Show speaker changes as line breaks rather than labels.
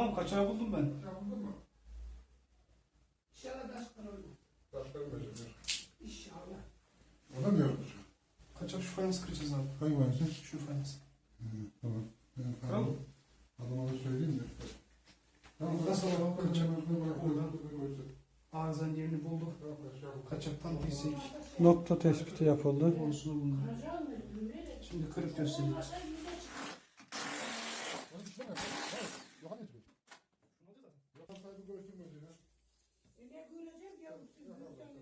Tamam kaçağı buldum ben.
Yapıldı mı?
İnşallah taş kırıldı.
Taşları becerir.
İnşallah.
O da mı yokmuş?
Kaçak şu fayans kıracağız abi.
Hangi maalesef?
Şu fayans.
Hı, tamam. Ben
Tamam.
adama- Adama da söyleyeyim de. Tamam,
Nasıl alalım? Kaçak.
Oradan.
Arızanın yerini bulduk. Kaçaktan pislik.
Nokta tespiti yapıldı.
Konusunu
mı? Yürüyerek.
Şimdi kırıp göstereyim.
döktüm özüne.
Ne göreceğim ya öksüz görsen